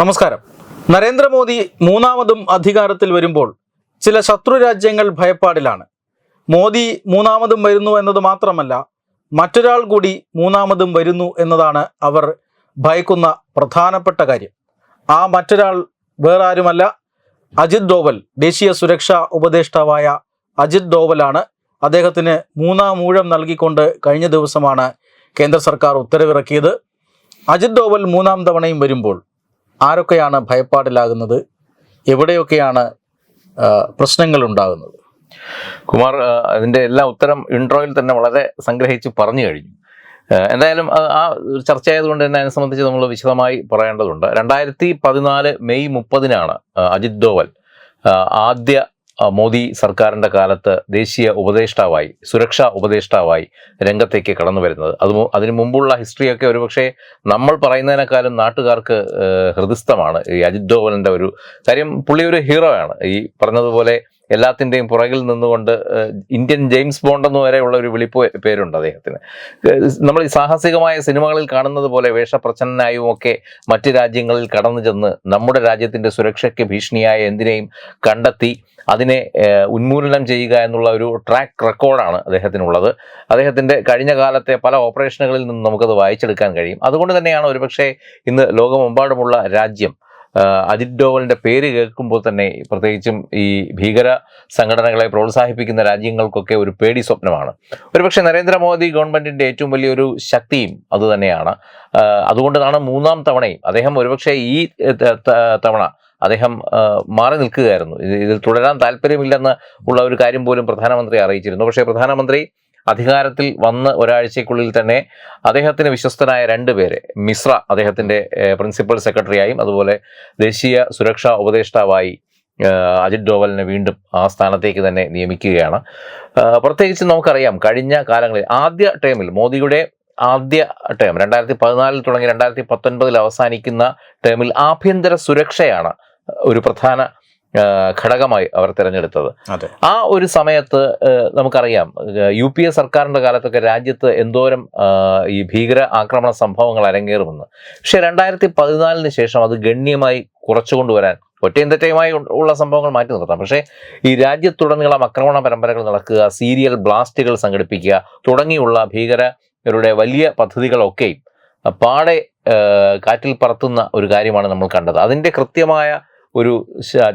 നമസ്കാരം. നരേന്ദ്രമോദി മൂന്നാമതും അധികാരത്തിൽ വരുമ്പോൾ ചില ശത്രു രാജ്യങ്ങൾ ഭയപ്പാടിലാണ്. മോദി മൂന്നാമതും വരുന്നു എന്നത് മാത്രമല്ല മറ്റൊരാൾ കൂടി മൂന്നാമതും വരുന്നു എന്നതാണ് അവർ ഭയക്കുന്ന പ്രധാനപ്പെട്ട കാര്യം. ആ മറ്റൊരാൾ വേറെ ആരുമല്ല അജിത് ഡോവൽ ദേശീയ സുരക്ഷാ ഉപദേഷ്ടാവായ അജിത് ഡോവലാണ്. അദ്ദേഹത്തിന് മൂന്നാം ഊഴം നൽകിക്കൊണ്ട് കഴിഞ്ഞ ദിവസമാണ് കേന്ദ്ര സർക്കാർ ഉത്തരവിറക്കിയത്. അജിത് ഡോവൽ മൂന്നാം തവണയും വരുമ്പോൾ ആരൊക്കെയാണ് ഭയപ്പാടിലാകുന്നത്? എവിടെയൊക്കെയാണ് പ്രശ്നങ്ങൾ ഉണ്ടാകുന്നത് കുമാർ അതിന്റെ എല്ലാ ഉത്തരം ഇൻട്രോയിൽ തന്നെ വളരെ സംഗ്രഹിച്ച് പറഞ്ഞു കഴിഞ്ഞു. എന്തായാലും ആ ചർച്ചയായതുകൊണ്ട് തന്നെ അതിനെ സംബന്ധിച്ച് നമ്മൾ വിശദമായി പറയേണ്ടതുണ്ട്. രണ്ടായിരത്തി പതിനാല് മെയ് മുപ്പതിനാണ് അജിത് ഡോവൽ ആദ്യ മോദി സർക്കാരിന്റെ കാലത്ത് ദേശീയ ഉപദേഷ്ടാവായി സുരക്ഷാ ഉപദേഷ്ടാവായി രംഗത്തേക്ക് കടന്നു വരുന്നത്. അത് അതിനു മുമ്പുള്ള ഹിസ്റ്ററിയൊക്കെ ഒരുപക്ഷെ നമ്മൾ പറയുന്നതിനേക്കാളും നാട്ടുകാർക്ക് ഹൃദയസ്ഥമാണ് ഈ അജിത് ഡോവലിന്റെ ഒരു കാര്യം. പുള്ളി ഒരു ഹീറോ ആണ് ഈ പറഞ്ഞതുപോലെ എല്ലാത്തിന്റെയും പുറകിൽ നിന്നുകൊണ്ട് ഇന്ത്യൻ ജെയിംസ് ബോണ്ട് എന്ന് വരെയുള്ള ഒരു വിളിപ്പ് പേരുണ്ട് അദ്ദേഹത്തിന്. നമ്മൾ ഈ സാഹസികമായ സിനിമകളിൽ കാണുന്നത് പോലെ വേഷപ്രച്ഛന്നനായും ഒക്കെ മറ്റ് രാജ്യങ്ങളിൽ കടന്നു ചെന്ന് നമ്മുടെ രാജ്യത്തിന്റെ സുരക്ഷയ്ക്ക് ഭീഷണിയായ എന്തിനേയും കണ്ടെത്തി അതിനെ ഉന്മൂലനം ചെയ്യുക എന്നുള്ള ഒരു ട്രാക്ക് റെക്കോർഡാണ് അദ്ദേഹത്തിനുള്ളത്. അദ്ദേഹത്തിന്റെ കഴിഞ്ഞ കാലത്തെ പല ഓപ്പറേഷനുകളിൽ നിന്നും നമുക്കത് വായിച്ചെടുക്കാൻ കഴിയും. അതുകൊണ്ട് തന്നെയാണ് ഒരുപക്ഷെ ഇന്ന് ലോകമെമ്പാടുമുള്ള രാജ്യം അജിത് ഡോവലിന്റെ പേര് കേൾക്കുമ്പോൾ തന്നെ പ്രത്യേകിച്ചും ഈ ഭീകര സംഘടനകളെ പ്രോത്സാഹിപ്പിക്കുന്ന രാജ്യങ്ങൾക്കൊക്കെ ഒരു പേടി സ്വപ്നമാണ്. ഒരുപക്ഷെ നരേന്ദ്രമോദി ഗവൺമെന്റിന്റെ ഏറ്റവും വലിയൊരു ശക്തിയും അതുതന്നെയാണ് തന്നെയാണ്. അതുകൊണ്ടാണ് മൂന്നാം തവണയും അദ്ദേഹം ഒരുപക്ഷെ ഈ തവണ അദ്ദേഹം മാറി നിൽക്കുകയായിരുന്നു. ഇത് ഇതിൽ തുടരാൻ താല്പര്യമില്ലെന്ന് ഉള്ള ഒരു കാര്യം പോലും പ്രധാനമന്ത്രി അറിയിച്ചിരുന്നു. പക്ഷേ പ്രധാനമന്ത്രി അധികാരത്തിൽ വന്ന് ഒരാഴ്ചയ്ക്കുള്ളിൽ തന്നെ അദ്ദേഹത്തിന് വിശ്വസ്തനായ രണ്ട് പേരെ മിശ്ര അദ്ദേഹത്തിന്റെ പ്രിൻസിപ്പൽ സെക്രട്ടറിയായും അതുപോലെ ദേശീയ സുരക്ഷാ ഉപദേഷ്ടാവായി അജിത് ഡോവലിനെ വീണ്ടും ആ സ്ഥാനത്തേക്ക് തന്നെ നിയമിക്കുകയാണ്. പ്രത്യേകിച്ച് നമുക്കറിയാം കഴിഞ്ഞ കാലങ്ങളിൽ ആദ്യ ടേമിൽ മോദിയുടെ ആദ്യ ടേം രണ്ടായിരത്തി പതിനാലിൽ തുടങ്ങി രണ്ടായിരത്തി പത്തൊൻപതിൽ അവസാനിക്കുന്ന ടേമിൽ ആഭ്യന്തര സുരക്ഷയാണ് ഒരു പ്രധാന ഘടകമായി അവർ തിരഞ്ഞെടുത്തത്. ആ ഒരു സമയത്ത് നമുക്കറിയാം യു പി എ സർക്കാരിന്റെ കാലത്തൊക്കെ രാജ്യത്ത് എന്തോരം ഈ ഭീകര ആക്രമണ സംഭവങ്ങൾ അരങ്ങേറുമെന്ന്. പക്ഷെ രണ്ടായിരത്തി പതിനാലിന് ശേഷം അത് ഗണ്യമായി കുറച്ചുകൊണ്ടുവരാൻ ഒറ്റയും തെറ്റയുമായി ഉള്ള സംഭവങ്ങൾ മാറ്റി നിർത്താം പക്ഷേ ഈ രാജ്യത്തുടനീളം ആക്രമണ പരമ്പരകൾ നടക്കുക സീരിയൽ ബ്ലാസ്റ്റുകൾ സംഘടിപ്പിക്കുക തുടങ്ങിയുള്ള ഭീകരരുടെ വലിയ പദ്ധതികളൊക്കെയും പാടെ കാറ്റിൽ പറത്തുന്ന ഒരു കാര്യമാണ് നമ്മൾ കണ്ടത്. അതിന്റെ കൃത്യമായ ഒരു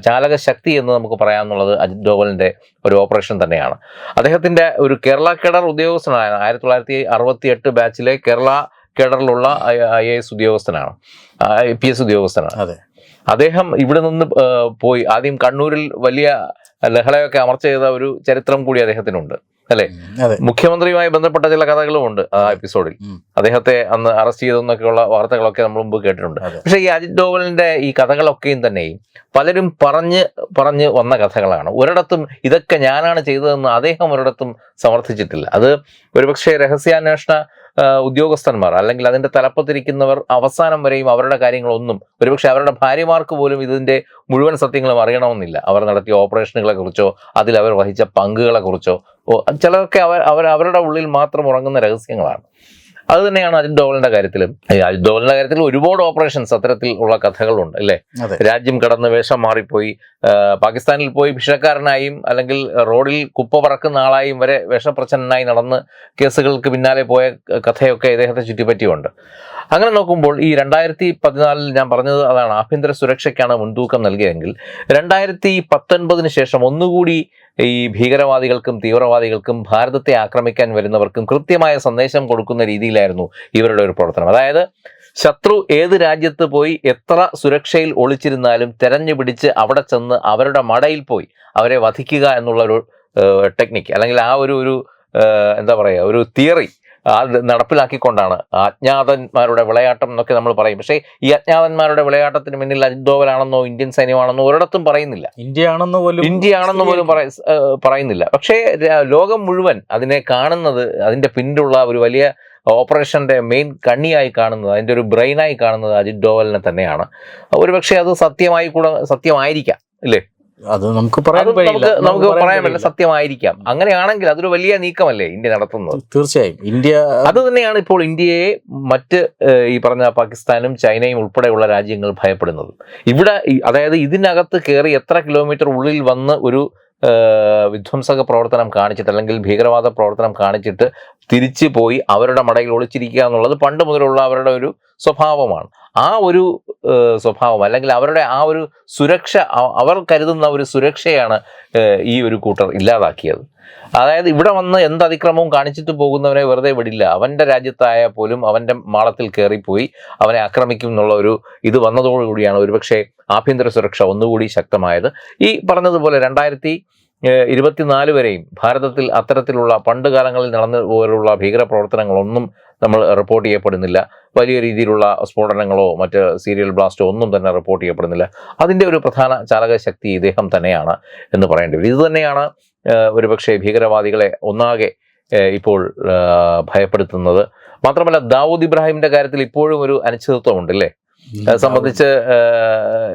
ചാലക ശക്തി എന്ന് നമുക്ക് പറയാമെന്നുള്ളത് അജിത് ഡോവലിന്റെ ഒരു ഓപ്പറേഷൻ തന്നെയാണ്. അദ്ദേഹത്തിന്റെ ഒരു കേരള കേഡർ ഉദ്യോഗസ്ഥനായ ആയിരത്തി തൊള്ളായിരത്തി അറുപത്തി എട്ട് ബാച്ചിലെ കേരള കേഡറിലുള്ള ഐ എ എസ് ഉദ്യോഗസ്ഥനാണ്. ഐ പി എസ് ഉദ്യോഗസ്ഥനാണ്. അതെ. അദ്ദേഹം ഇവിടെ നിന്ന് പോയി. ആദ്യം കണ്ണൂരിൽ വലിയ ലഹളയൊക്കെ അമർച്ച ചെയ്ത ഒരു ചരിത്രം കൂടി അദ്ദേഹത്തിനുണ്ട്. അല്ലെ? മുഖ്യമന്ത്രിയുമായി ബന്ധപ്പെട്ട ചില കഥകളും ഉണ്ട് ആ എപ്പിസോഡിൽ അദ്ദേഹത്തെ അന്ന് അറസ്റ്റ് ചെയ്തെന്നൊക്കെയുള്ള വാർത്തകളൊക്കെ നമ്മൾ മുമ്പ് കേട്ടിട്ടുണ്ട്. പക്ഷേ ഈ അജിത് ഡോവലിന്റെ ഈ കഥകളൊക്കെയും തന്നെയും പലരും പറഞ്ഞ് പറഞ്ഞ് വന്ന കഥകളാണ്. ഒരിടത്തും ഇതൊക്കെ ഞാനാണ് ചെയ്തതെന്ന് അദ്ദേഹം ഒരിടത്തും സമർത്ഥിച്ചിട്ടില്ല. അത് ഒരുപക്ഷെ രഹസ്യാന്വേഷണ ഉദ്യോഗസ്ഥന്മാർ അല്ലെങ്കിൽ അതിന്റെ തലപ്പത്തിരിക്കുന്നവർ അവസാനം വരെയും അവരുടെ കാര്യങ്ങളൊന്നും ഒരുപക്ഷെ അവരുടെ ഭാര്യമാർക്ക് പോലും ഇതിന്റെ മുഴുവൻ സത്യങ്ങളും അറിയണമെന്നില്ല. അവർ നടത്തിയ ഓപ്പറേഷനുകളെ കുറിച്ചോ അതിൽ അവർ വഹിച്ച പങ്കുകളെ കുറിച്ചോ ഓ, ചിലതൊക്കെ അവർ അവർ അവരുടെ ഉള്ളിൽ മാത്രം ഉറങ്ങുന്ന രഹസ്യങ്ങളാണ്. അത് തന്നെയാണ് അജിത് ഡോവലിന്റെ കാര്യത്തിലും. അജിത് ഡോവലിന്റെ കാര്യത്തിൽ ഒരുപാട് ഓപ്പറേഷൻസ് അത്തരത്തിൽ ഉള്ള കഥകളുണ്ട് അല്ലേ? രാജ്യം കടന്ന് വേഷം മാറിപ്പോയി. പാകിസ്ഥാനിൽ പോയി ഭിക്ഷക്കാരനായും അല്ലെങ്കിൽ റോഡിൽ കുപ്പ പറക്കുന്ന ആളായും വരെ വേഷപ്രച്ഛന്നനായി നടന്ന് കേസുകൾക്ക് പിന്നാലെ പോയ കഥയൊക്കെ ഇദ്ദേഹത്തെ ചുറ്റിപ്പറ്റിയുണ്ട്. അങ്ങനെ നോക്കുമ്പോൾ ഈ രണ്ടായിരത്തി പതിനാലിൽ ഞാൻ പറഞ്ഞത് അതാണ് ആഭ്യന്തര സുരക്ഷയ്ക്കാണ് മുൻതൂക്കം നൽകിയതെങ്കിൽ രണ്ടായിരത്തി പത്തൊൻപതിന് ശേഷം ഒന്നുകൂടി ഈ ഭീകരവാദികൾക്കും തീവ്രവാദികൾക്കും ഭാരതത്തെ ആക്രമിക്കാൻ വരുന്നവർക്കും കൃത്യമായ സന്ദേശം കൊടുക്കുന്ന രീതിയിലായിരുന്നു ഇവരുടെ ഒരു പ്രവർത്തനം. അതായത് ശത്രു ഏത് രാജ്യത്ത് പോയി എത്ര സുരക്ഷയിൽ ഒളിച്ചിരുന്നാലും തെരഞ്ഞു പിടിച്ച് അവിടെ ചെന്ന് അവരുടെ മടയിൽ പോയി അവരെ വധിക്കുക എന്നുള്ള ഒരു ടെക്നിക്ക് അല്ലെങ്കിൽ ആ ഒരു ഒരു എന്താ പറയുക ഒരു തിയറി നടപ്പിലാക്കിക്കൊണ്ടാണ്. അജ്ഞാതന്മാരുടെ വിളയാട്ടം എന്നൊക്കെ നമ്മൾ പറയും. പക്ഷേ ഈ അജ്ഞാതന്മാരുടെ വിളയാട്ടത്തിന് മുന്നിൽ അജിത് ഡോവലാണെന്നോ ഇന്ത്യൻ സൈന്യമാണെന്നോ ഒരിടത്തും പറയുന്നില്ല. ഇന്ത്യ ആണെന്ന് പോലും ഇന്ത്യ ആണെന്ന് പോലും പറയ പറയുന്നില്ല. പക്ഷേ ലോകം മുഴുവൻ അതിനെ കാണുന്നത് അതിന്റെ പിന്നിലുള്ള ഒരു വലിയ ഓപ്പറേഷന്റെ മെയിൻ കണ്ണിയായി കാണുന്നത് അതിന്റെ ഒരു ബ്രെയിനായി കാണുന്നത് അജിത് ഡോവലിനെ തന്നെയാണ്. ഒരുപക്ഷെ അത് സത്യമായി കൂടെ സത്യമായിരിക്കാം ഇല്ലേ അത് നമുക്ക് പറയാൻ നമുക്ക് നമുക്ക് പറയാൻ പറ്റില്ല. സത്യമായിരിക്കാം. അങ്ങനെയാണെങ്കിൽ അതൊരു വലിയ നീക്കമല്ലേ ഇന്ത്യ നടത്തുന്നത്? തീർച്ചയായും. ഇന്ത്യ അത് തന്നെയാണ് ഇപ്പോൾ ഇന്ത്യയെ മറ്റ് ഈ പറഞ്ഞ പാകിസ്ഥാനും ചൈനയും ഉൾപ്പെടെയുള്ള രാജ്യങ്ങൾ ഭയപ്പെടുന്നത്. ഇവിടെ അതായത് ഇതിനകത്ത് കയറി എത്ര കിലോമീറ്റർ ഉള്ളിൽ വന്ന് ഒരു വിധ്വംസക പ്രവർത്തനം കാണിച്ചിട്ട് അല്ലെങ്കിൽ ഭീകരവാദ പ്രവർത്തനം കാണിച്ചിട്ട് തിരിച്ചു പോയി അവരുടെ മടയിൽ ഒളിച്ചിരിക്കുക എന്നുള്ളത് പണ്ട് മുതലുള്ള അവരുടെ ഒരു സ്വഭാവമാണ്. ആ ഒരു സ്വഭാവം അല്ലെങ്കിൽ അവരുടെ ആ ഒരു സുരക്ഷ അവർ കരുതുന്ന ഒരു സുരക്ഷയാണ് ഈ ഒരു കൂട്ടർ ഇല്ലാതാക്കിയത്. അതായത് ഇവിടെ വന്ന് എന്ത് അതിക്രമവും കാണിച്ചിട്ട് പോകുന്നവനെ വെറുതെ വിടില്ല. അവന്റെ രാജ്യത്തായാൽ പോലും അവന്റെ മാളത്തിൽ കയറിപ്പോയി അവനെ ആക്രമിക്കും എന്നുള്ള ഒരു ഇത് വന്നതോടുകൂടിയാണ് ഒരുപക്ഷെ ആഭ്യന്തര സുരക്ഷ ഒന്നുകൂടി ശക്തമായത്. ഈ പറഞ്ഞതുപോലെ രണ്ടായിരത്തി ഇരുപത്തിനാല് വരെയും ഭാരതത്തിൽ അത്തരത്തിലുള്ള പണ്ട് കാലങ്ങളിൽ നടന്നു പോലുള്ള ഭീകര പ്രവർത്തനങ്ങളൊന്നും നമ്മൾ റിപ്പോർട്ട് ചെയ്യപ്പെടുന്നില്ല. വലിയ രീതിയിലുള്ള സ്ഫോടനങ്ങളോ മറ്റ് സീരിയൽ ബ്ലാസ്റ്റോ ഒന്നും തന്നെ റിപ്പോർട്ട് ചെയ്യപ്പെടുന്നില്ല. അതിന്റെ ഒരു പ്രധാന ചാലകശക്തി ഇദ്ദേഹം തന്നെയാണ് എന്ന് പറയേണ്ടി വരും. ഇതുതന്നെയാണ് ഒരുപക്ഷെ ഭീകരവാദികളെ ഒന്നാകെ ഇപ്പോൾ ഭയപ്പെടുത്തുന്നത്. മാത്രമല്ല ദാവൂദ് ഇബ്രാഹിമിന്റെ കാര്യത്തിൽ ഇപ്പോഴും ഒരു അനിശ്ചിതത്വമുണ്ട് അല്ലേ? സംബന്ധിച്ച്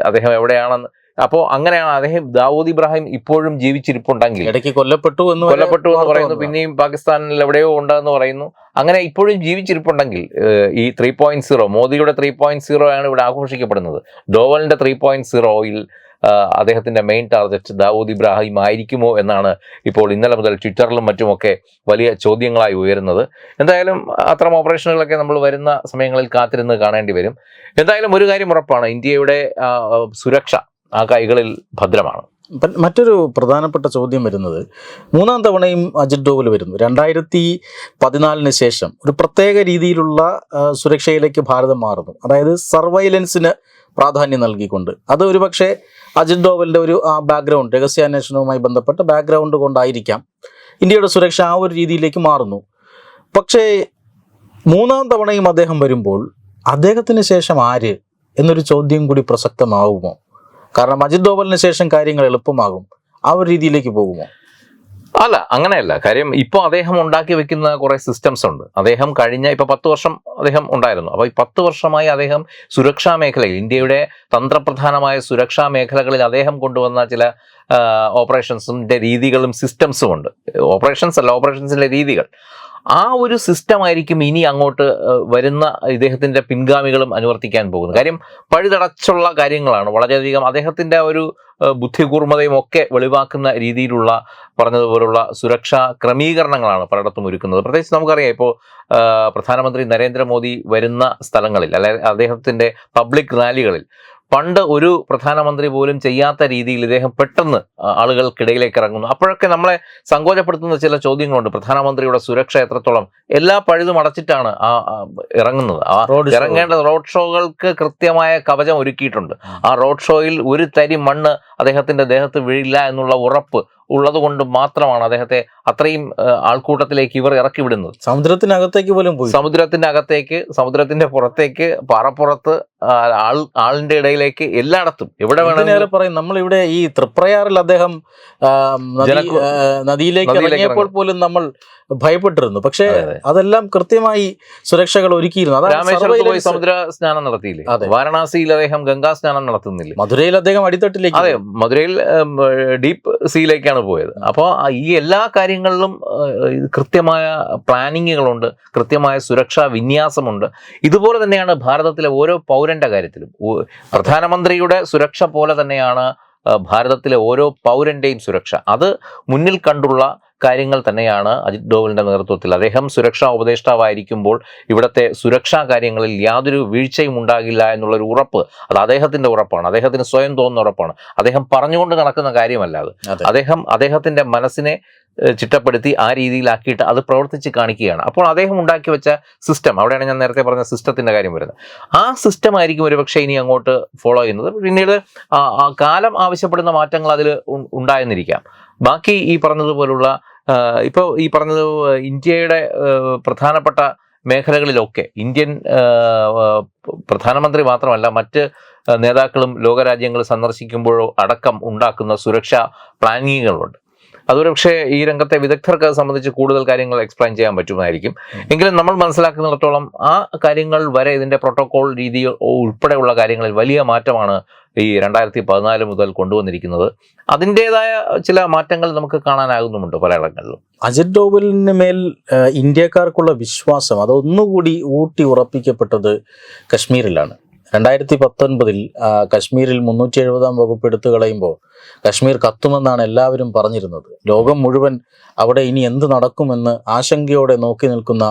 അദ്ദേഹം എവിടെയാണെന്ന് അപ്പോൾ അങ്ങനെയാണ് അദ്ദേഹം ദാവൂദ് ഇബ്രാഹിം ഇപ്പോഴും ജീവിച്ചിരിപ്പുണ്ടെങ്കിൽ. ഇടയ്ക്ക് കൊല്ലപ്പെട്ടു എന്ന് കൊല്ലപ്പെട്ടു എന്ന് പറയുന്നു. പിന്നെയും പാകിസ്ഥാനിൽ എവിടെയോ ഉണ്ടെന്ന് പറയുന്നു. അങ്ങനെ ഇപ്പോഴും ജീവിച്ചിരിപ്പുണ്ടെങ്കിൽ ഈ ത്രീ പോയിന്റ് സീറോ മോദിയുടെ ത്രീ പോയിന്റ് സീറോ ആണ് ഇവിടെ ആഘോഷിക്കപ്പെടുന്നത്. ഡോവലിന്റെ ത്രീ പോയിന്റ് സീറോയിൽ അദ്ദേഹത്തിന്റെ മെയിൻ ടാർഗറ്റ് ദാവൂദ് ഇബ്രാഹിം ആയിരിക്കുമോ എന്നാണ് ഇപ്പോൾ ഇന്നലെ മുതൽ ട്വിറ്ററിലും മറ്റുമൊക്കെ വലിയ ചോദ്യങ്ങളായി ഉയരുന്നത്. എന്തായാലും അത്തരം ഓപ്പറേഷനുകളൊക്കെ നമ്മൾ വരുന്ന സമയങ്ങളിൽ കാത്തിരുന്ന് കാണേണ്ടി വരും. എന്തായാലും ഒരു കാര്യം ഉറപ്പാണ്. ഇന്ത്യയുടെ സുരക്ഷ ആ കൈകളിൽ ഭദ്രമാണ് മറ്റൊരു പ്രധാനപ്പെട്ട ചോദ്യം വരുന്നത് മൂന്നാം തവണയും അജിത് ഡോവൽ വരുന്നു. രണ്ടായിരത്തി പതിനാലിന് ശേഷം ഒരു പ്രത്യേക രീതിയിലുള്ള സുരക്ഷയിലേക്ക് ഭാരതം മാറുന്നു. അതായത് സർവൈലൻസിന് പ്രാധാന്യം നൽകിക്കൊണ്ട്. അത് ഒരുപക്ഷെ അജിത് ഡോവലിന്റെ ഒരു ആ ബാക്ക്ഗ്രൗണ്ട് രഹസ്യാന്വേഷണവുമായി ബന്ധപ്പെട്ട ബാക്ക്ഗ്രൗണ്ട് കൊണ്ടായിരിക്കാം ഇന്ത്യയുടെ സുരക്ഷ ആ ഒരു രീതിയിലേക്ക് മാറുന്നു. പക്ഷേ മൂന്നാം തവണയും അദ്ദേഹം വരുമ്പോൾ അദ്ദേഹത്തിന് ശേഷം ആര് എന്നൊരു ചോദ്യം കൂടി പ്രസക്തമാവുമോ? കാരണം അജിത് ഡോവലിന് ശേഷം കാര്യങ്ങൾ എളുപ്പമാകും. ആ ഒരു രീതിയിലേക്ക് പോകുമോ? അല്ല അങ്ങനെയല്ല. കാര്യം ഇപ്പോൾ അദ്ദേഹം ഉണ്ടാക്കി വെക്കുന്ന കുറെ സിസ്റ്റംസ് ഉണ്ട്. അദ്ദേഹം കഴിഞ്ഞ ഇപ്പൊ പത്ത് വർഷം അദ്ദേഹം ഉണ്ടായിരുന്നു. അപ്പോൾ ഈ പത്ത് വർഷമായി അദ്ദേഹം സുരക്ഷാ മേഖലയിൽ ഇന്ത്യയുടെ തന്ത്രപ്രധാനമായ സുരക്ഷാ മേഖലകളിൽ അദ്ദേഹം കൊണ്ടുവന്ന ചില ഓപ്പറേഷൻസിന്റെ രീതികളും സിസ്റ്റംസും ഉണ്ട്. ഓപ്പറേഷൻസ് അല്ല ഓപ്പറേഷൻസിന്റെ രീതികൾ. ആ ഒരു സിസ്റ്റം ആയിരിക്കും ഇനി അങ്ങോട്ട് വരുന്ന ഇദ്ദേഹത്തിന്റെ പിൻഗാമികളും അനുവർത്തിക്കാൻ പോകുന്നത്. കാര്യം പഴുതടച്ചുള്ള കാര്യങ്ങളാണ്. വളരെയധികം അദ്ദേഹത്തിന്റെ ആ ഒരു ബുദ്ധികൂർമ്മതയും ഒക്കെ വെളിവാക്കുന്ന രീതിയിലുള്ള പറഞ്ഞതുപോലുള്ള സുരക്ഷാ ക്രമീകരണങ്ങളാണ് പലയിടത്തും ഒരുക്കുന്നത്. പ്രത്യേകിച്ച് നമുക്കറിയാം ഇപ്പോൾ പ്രധാനമന്ത്രി നരേന്ദ്രമോദി വരുന്ന സ്ഥലങ്ങളിൽ അല്ലെ അദ്ദേഹത്തിന്റെ പബ്ലിക് റാലികളിൽ പണ്ട് ഒരു പ്രധാനമന്ത്രി പോലും ചെയ്യാത്ത രീതിയിൽ ഇദ്ദേഹം പെട്ടെന്ന് ആളുകൾക്കിടയിലേക്ക് ഇറങ്ങുന്നു. അപ്പോഴൊക്കെ നമ്മളെ സങ്കോചപ്പെടുത്തുന്ന ചില ചോദ്യങ്ങളുണ്ട്. പ്രധാനമന്ത്രിയുടെ സുരക്ഷ എത്രത്തോളം? എല്ലാ പഴുതും അടച്ചിട്ടാണ് ആ ഇറങ്ങുന്നത്. ആ റോഡ് ഇറങ്ങേണ്ട റോഡ് ഷോകൾക്ക് കൃത്യമായ കവചം ഒരുക്കിയിട്ടുണ്ട്. ആ റോഡ് ഷോയിൽ ഒരു തരി മണ്ണ് അദ്ദേഹത്തിന്റെ ദേഹത്ത് വീഴില്ല എന്നുള്ള ഉറപ്പ് ഉള്ളത് കൊണ്ട് മാത്രമാണ് അദ്ദേഹത്തെ അത്രയും ആൾക്കൂട്ടത്തിലേക്ക് ഇവർ ഇറക്കി വിടുന്നത്. സമുദ്രത്തിനകത്തേക്ക് പോലും പോയി. സമുദ്രത്തിന്റെ അകത്തേക്ക് സമുദ്രത്തിന്റെ പുറത്തേക്ക് പാറപ്പുറത്ത് ആൾ ആളിന്റെ ഇടയിലേക്ക് എല്ലായിടത്തും. എവിടെ വേണമെങ്കിലും പറയും നമ്മളിവിടെ ഈ തൃപ്രയാറിൽ അദ്ദേഹം നദിയിലേക്ക് ഇറങ്ങിയപ്പോൾ പോലും നമ്മൾ ഭയപ്പെട്ടിരുന്നു. പക്ഷേ അതെ, അതെ. അതെല്ലാം കൃത്യമായി സുരക്ഷകൾ ഒരുക്കിയിരുന്നു. സമുദ്ര സ്നാനം നടത്തിയില്ലേ. വാരണാസിയിൽ അദ്ദേഹം ഗംഗാ സ്നാനം നടത്തുന്നില്ല? മധുരയിൽ അദ്ദേഹം അടിത്തട്ടിലേക്ക് അതെ മധുരയിൽ ഡീപ് ഡീപ്പ് സീയിലേക്കാണ് പോയത്. അപ്പോൾ ഈ എല്ലാ കാര്യങ്ങളിലും കൃത്യമായ പ്ലാനിങ്ങുകളുണ്ട് കൃത്യമായ സുരക്ഷാ വിന്യാസമുണ്ട്. ഇതുപോലെ തന്നെയാണ് ഭാരതത്തിലെ ഓരോ പൗരന്റെ കാര്യത്തിലും. പ്രധാനമന്ത്രിയുടെ സുരക്ഷ പോലെ തന്നെയാണ് ഭാരതത്തിലെ ഓരോ പൗരന്റെയും സുരക്ഷ. അത് മുന്നിൽ കണ്ടുള്ള കാര്യങ്ങൾ തന്നെയാണ് അജിത് ഡോവലിന്റെ നേതൃത്വത്തിൽ. അദ്ദേഹം സുരക്ഷാ ഉപദേഷ്ടാവായിരിക്കുമ്പോൾ ഇവിടുത്തെ സുരക്ഷാ കാര്യങ്ങളിൽ യാതൊരു വീഴ്ചയും ഉണ്ടാകില്ല എന്നുള്ളൊരു ഉറപ്പ് അത് അദ്ദേഹത്തിന്റെ ഉറപ്പാണ്. അദ്ദേഹത്തിന് സ്വയം തോന്നുന്ന ഉറപ്പാണ്. അദ്ദേഹം പറഞ്ഞുകൊണ്ട് നടക്കുന്ന കാര്യമല്ല അത്. അദ്ദേഹം അദ്ദേഹത്തിന്റെ മനസ്സിനെ ചിട്ടപ്പെടുത്തി ആ രീതിയിലാക്കിയിട്ട് അത് പ്രവർത്തിച്ച് കാണിക്കുകയാണ്. അപ്പോൾ അദ്ദേഹം ഉണ്ടാക്കി വെച്ച സിസ്റ്റം അവിടെയാണ് ഞാൻ നേരത്തെ പറഞ്ഞ സിസ്റ്റത്തിന്റെ കാര്യം വരുന്നത്. ആ സിസ്റ്റം ആയിരിക്കും ഒരുപക്ഷെ ഇനി അങ്ങോട്ട് ഫോളോ ചെയ്യുന്നത്. പിന്നീട് കാലം ആവശ്യപ്പെടുന്ന മാറ്റങ്ങൾ അതിൽ ഉണ്ടായെന്നിരിക്കാം. ബാക്കി ഈ പറഞ്ഞതുപോലുള്ള ഇപ്പോൾ ഈ പറഞ്ഞത് ഇന്ത്യയുടെ പ്രധാനപ്പെട്ട മേഖലകളിലൊക്കെ ഇന്ത്യൻ പ്രധാനമന്ത്രി മാത്രമല്ല മറ്റ് നേതാക്കളും ലോകരാജ്യങ്ങൾ സന്ദർശിക്കുമ്പോഴോ അടക്കം ഉണ്ടാക്കുന്ന സുരക്ഷാ പ്ലാനിങ്ങുകളുണ്ട്. അതൊരു പക്ഷേ ഈ രംഗത്തെ വിദഗ്ധർക്ക് അത് സംബന്ധിച്ച് കൂടുതൽ കാര്യങ്ങൾ എക്സ്പ്ലെയിൻ ചെയ്യാൻ പറ്റുമായിരിക്കും എങ്കിലും നമ്മൾ മനസ്സിലാക്കുന്നിടത്തോളം ആ കാര്യങ്ങൾ വരെ ഇതിന്റെ പ്രോട്ടോകോൾ രീതി ഉൾപ്പെടെയുള്ള കാര്യങ്ങളിൽ വലിയ മാറ്റമാണ് ഈ രണ്ടായിരത്തി പതിനാല് മുതൽ കൊണ്ടുവന്നിരിക്കുന്നത്. അതിന്റെതായ ചില മാറ്റങ്ങൾ നമുക്ക് കാണാനാകുന്നുമുണ്ട് പലയിടങ്ങളിലും അജിത് ഡോവലിന് മേൽ ഇന്ത്യക്കാർക്കുള്ള വിശ്വാസം അതൊന്നുകൂടി ഊട്ടി ഉറപ്പിക്കപ്പെട്ടത് കശ്മീരിലാണ്. രണ്ടായിരത്തി പത്തൊൻപതിൽ കശ്മീരിൽ മുന്നൂറ്റി എഴുപതാം വകുപ്പ് എടുത്തു കളയുമ്പോൾ കശ്മീർ കത്തുമെന്നാണ് എല്ലാവരും പറഞ്ഞിരുന്നത്. ലോകം മുഴുവൻ അവിടെ ഇനി എന്ത് നടക്കുമെന്ന് ആശങ്കയോടെ നോക്കി നിൽക്കുന്ന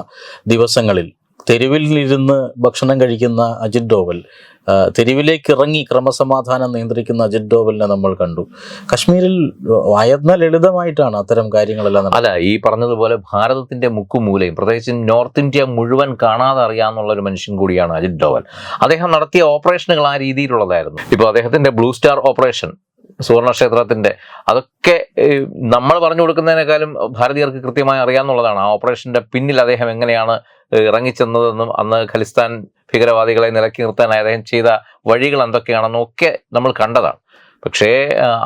ദിവസങ്ങളിൽ തെരുവിലിരുന്ന് ഭക്ഷണം കഴിക്കുന്ന അജിത് ഡോവൽ തെരുവിലേക്ക് ഇറങ്ങി ക്രമസമാധാനം നിയന്ത്രിക്കുന്ന അജിത് ഡോവലിനെ നമ്മൾ കണ്ടു. കശ്മീരിൽ വയന്ന ലളിതമായിട്ടാണ് അത്തരം കാര്യങ്ങളെല്ലാം അല്ല ഈ പറഞ്ഞതുപോലെ ഭാരതത്തിന്റെ മുക്കുമൂലയും പ്രത്യേകിച്ച് നോർത്ത് ഇന്ത്യ മുഴുവൻ കാണാതെ അറിയാമെന്നുള്ള ഒരു മനുഷ്യൻ കൂടിയാണ് അജിത് ഡോവൽ അദ്ദേഹം നടത്തിയ ഓപ്പറേഷനുകൾ ആ രീതിയിലുള്ളതായിരുന്നു. ഇപ്പോൾ അദ്ദേഹത്തിന്റെ ബ്ലൂ സ്റ്റാർ ഓപ്പറേഷൻ സുവർണ ക്ഷേത്രത്തിന്റെ അതൊക്കെ നമ്മൾ പറഞ്ഞു കൊടുക്കുന്നതിനേക്കാളും ഭാരതീയർക്ക് കൃത്യമായി അറിയാമെന്നുള്ളതാണ് ആ ഓപ്പറേഷന്റെ പിന്നിൽ അദ്ദേഹം എങ്ങനെയാണ് ഇറങ്ങിച്ചെന്നതെന്നും അന്ന് ഖലിസ്ഥാൻ ഭീകരവാദികളെ നിലക്കി നിർത്താൻ അദ്ദേഹം ചെയ്ത വഴികൾ എന്തൊക്കെയാണെന്നും ഒക്കെ നമ്മൾ കണ്ടതാണ്. പക്ഷേ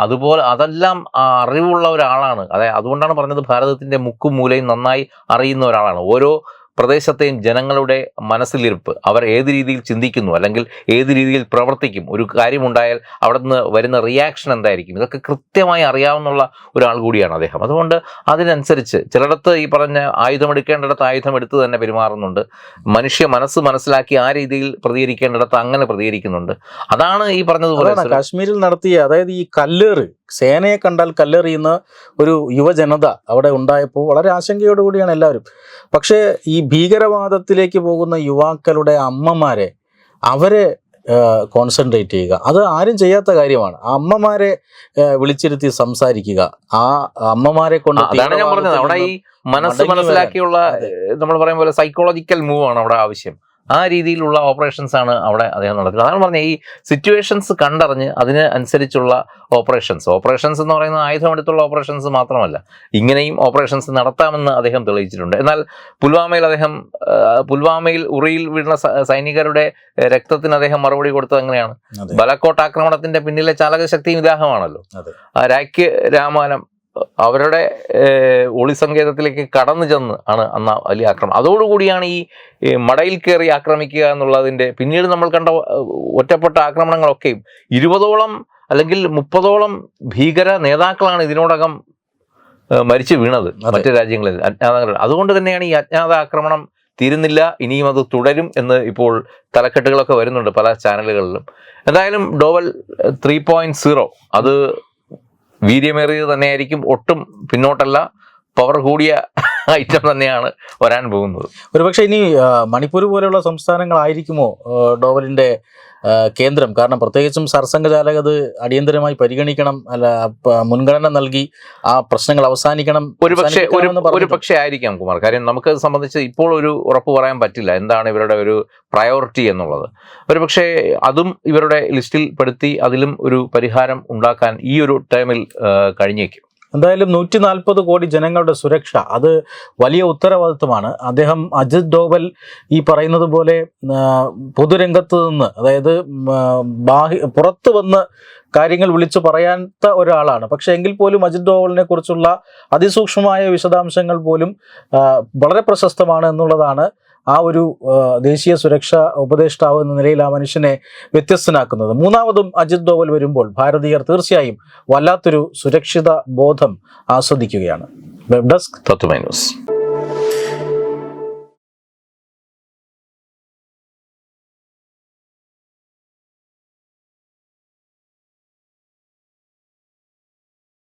അതുപോലെ അതെല്ലാം അറിവുള്ള ഒരാളാണ്. അതെ അതുകൊണ്ടാണ് പറഞ്ഞത് ഭാരതത്തിന്റെ മുക്കും മൂലയും നന്നായി അറിയുന്ന ഒരാളാണ്. ഓരോ പ്രദേശത്തെയും ജനങ്ങളുടെ മനസ്സിലിരിപ്പ് അവർ ഏത് രീതിയിൽ ചിന്തിക്കുന്നു അല്ലെങ്കിൽ ഏത് രീതിയിൽ പ്രവർത്തിക്കും? ഒരു കാര്യമുണ്ടായാൽ അവിടെ നിന്ന് വരുന്ന റിയാക്ഷൻ എന്തായിരിക്കും? ഇതൊക്കെ കൃത്യമായി അറിയാവുന്ന ഒരാൾ കൂടിയാണ് അദ്ദേഹം. അതുകൊണ്ട് അതിനനുസരിച്ച് ചിലയിടത്ത് ഈ പറഞ്ഞ ആയുധമെടുക്കേണ്ടിടത്ത് ആയുധം എടുത്ത് തന്നെ പെരുമാറുന്നുണ്ട്. മനുഷ്യ മനസ്സ് മനസ്സിലാക്കി ആ രീതിയിൽ പ്രതികരിക്കേണ്ടിടത്ത് അങ്ങനെ പ്രതികരിക്കുന്നുണ്ട്. അതാണ് ഈ പറഞ്ഞതുപോലെ കാശ്മീരിൽ നടത്തിയ അതായത് ഈ കല്ലേറ് സേനയെ കണ്ടാൽ കല്ലെറിയുന്ന ഒരു യുവജനത അവിടെ ഉണ്ടായപ്പോൾ വളരെ ആശങ്കയോടുകൂടിയാണ് എല്ലാവരും. പക്ഷേ ഈ ഭീകരവാദത്തിലേക്ക് പോകുന്ന യുവാക്കളുടെ അമ്മമാരെ അവരെ കോൺസെൻട്രേറ്റ് ചെയ്യുക. അത് ആരും ചെയ്യാത്ത കാര്യമാണ്. അമ്മമാരെ വിളിച്ചിരുത്തി സംസാരിക്കുക. ആ അമ്മമാരെ കൊണ്ട് അതാണ് ഞാൻ പറഞ്ഞത്. അവിടെ ഈ മനസ്സ് മനസ്സിലാക്കിയുള്ള നമ്മൾ പറയും പോലെ സൈക്കോളജിക്കൽ മൂവ് ആണ് അവിടെ ആവശ്യം. ആ രീതിയിലുള്ള ഓപ്പറേഷൻസ് ആണ് അവിടെ അദ്ദേഹം നടക്കുന്നത് അതാണ് പറഞ്ഞത് ഈ സിറ്റുവേഷൻസ് കണ്ടറിഞ്ഞ് അതിന് അനുസരിച്ചുള്ള ഓപ്പറേഷൻസ് ഓപ്പറേഷൻസ് എന്ന് പറയുന്നത് ആയുധം എടുത്തുള്ള ഓപ്പറേഷൻസ് മാത്രമല്ല ഇങ്ങനെയും ഓപ്പറേഷൻസ് നടത്താമെന്ന് അദ്ദേഹം തെളിയിച്ചിട്ടുണ്ട്. എന്നാൽ പുൽവാമയിൽ അദ്ദേഹം പുൽവാമയിൽ ഉറിയിൽ വീഴുന്ന സൈനികരുടെ രക്തത്തിന് അദ്ദേഹം മറുപടി കൊടുത്തത് എങ്ങനെയാണ്? ബലക്കോട്ട് ആക്രമണത്തിന്റെ പിന്നിലെ ചാലകശക്തിയും ഇദ്ദേഹമാണല്ലോ. രാഖ്യ രാമാനം അവരുടെ ഒളി ഒളിസങ്കേതത്തിലേക്ക് കടന്നു ചെന്ന് ആണ് അന്ന് വലിയ ആക്രമണം. അതോടുകൂടിയാണ് ഈ മടയിൽ കയറി ആക്രമിക്കുക എന്നുള്ളതിന്റെ പിന്നീട് നമ്മൾ കണ്ട ഒറ്റപ്പെട്ട ആക്രമണങ്ങളൊക്കെയും ഇരുപതോളം അല്ലെങ്കിൽ മുപ്പതോളം ഭീകര നേതാക്കളാണ് ഇതിനോടകം മരിച്ചു വീണത് മറ്റ് മറ്റു രാജ്യങ്ങളിൽ. അജ്ഞാതങ്ങൾ അതുകൊണ്ട് തന്നെയാണ് ഈ അജ്ഞാത ആക്രമണം തീരുന്നില്ല ഇനിയും അത് തുടരും എന്ന് ഇപ്പോൾ തലക്കെട്ടുകളൊക്കെ വരുന്നുണ്ട് പല ചാനലുകളിലും. എന്തായാലും ഡോവൽ ത്രീ പോയിന്റ് സീറോ അത് വീര്യമേറിയത് തന്നെയായിരിക്കും ഒട്ടും പിന്നോട്ടല്ല. പവർ കൂടിയ ഐറ്റം തന്നെയാണ് വരാൻ പോകുന്നത്. ഒരുപക്ഷെ ഇനി മണിപ്പൂർ പോലെയുള്ള സംസ്ഥാനങ്ങളായിരിക്കുമോ ഡോവലിന്റെ കേന്ദ്രം? കാരണം പ്രത്യേകിച്ചും സർസംഘചാലക അത് അടിയന്തരമായി പരിഗണിക്കണം അല്ല മുൻഗണന നൽകി ആ പ്രശ്നങ്ങൾ അവസാനിക്കണം ഒരു പക്ഷേ ഒരു പക്ഷേ ആയിരിക്കാം കുമാർ. കാര്യം നമുക്ക് സംബന്ധിച്ച് ഇപ്പോൾ ഒരു ഉറപ്പ് പറയാൻ പറ്റില്ല എന്താണ് ഇവരുടെ ഒരു പ്രയോറിറ്റി എന്നുള്ളത്. ഒരു പക്ഷേ അതും ഇവരുടെ ലിസ്റ്റിൽ പെടുത്തി അതിലും ഒരു പരിഹാരം ഉണ്ടാക്കാൻ ഈ ഒരു ടൈമിൽ കഴിഞ്ഞേക്കും. എന്തായാലും നൂറ്റി നാൽപ്പത് കോടി ജനങ്ങളുടെ സുരക്ഷ. അത് വലിയ ഉത്തരവാദിത്വമാണ്. അദ്ദേഹം അജിത് ഡോവൽ ഈ പറയുന്നത് പോലെ പൊതുരംഗത്ത് നിന്ന് അതായത് ബാഹ്യ പുറത്ത് വന്ന് കാര്യങ്ങൾ വിളിച്ചു പറയാത്ത ഒരാളാണ്. പക്ഷെ എങ്കിൽ പോലും അജിത് ഡോവലിനെ കുറിച്ചുള്ള അതിസൂക്ഷ്മമായ വിശദാംശങ്ങൾ പോലും വളരെ പ്രശസ്തമാണ് എന്നുള്ളതാണ് ആ ഒരു ദേശീയ സുരക്ഷാ ഉപദേഷ്ടാവ് എന്ന നിലയിൽ ആ മനുഷ്യനെ വ്യത്യസ്തനാക്കുന്നത്. മൂന്നാമതും അജിത് ഡോവൽ വരുമ്പോൾ ഭാരതീയർ തീർച്ചയായും വല്ലാത്തൊരു സുരക്ഷിത ബോധം ആസ്വദിക്കുകയാണ്. Web desk Tatwamayi news.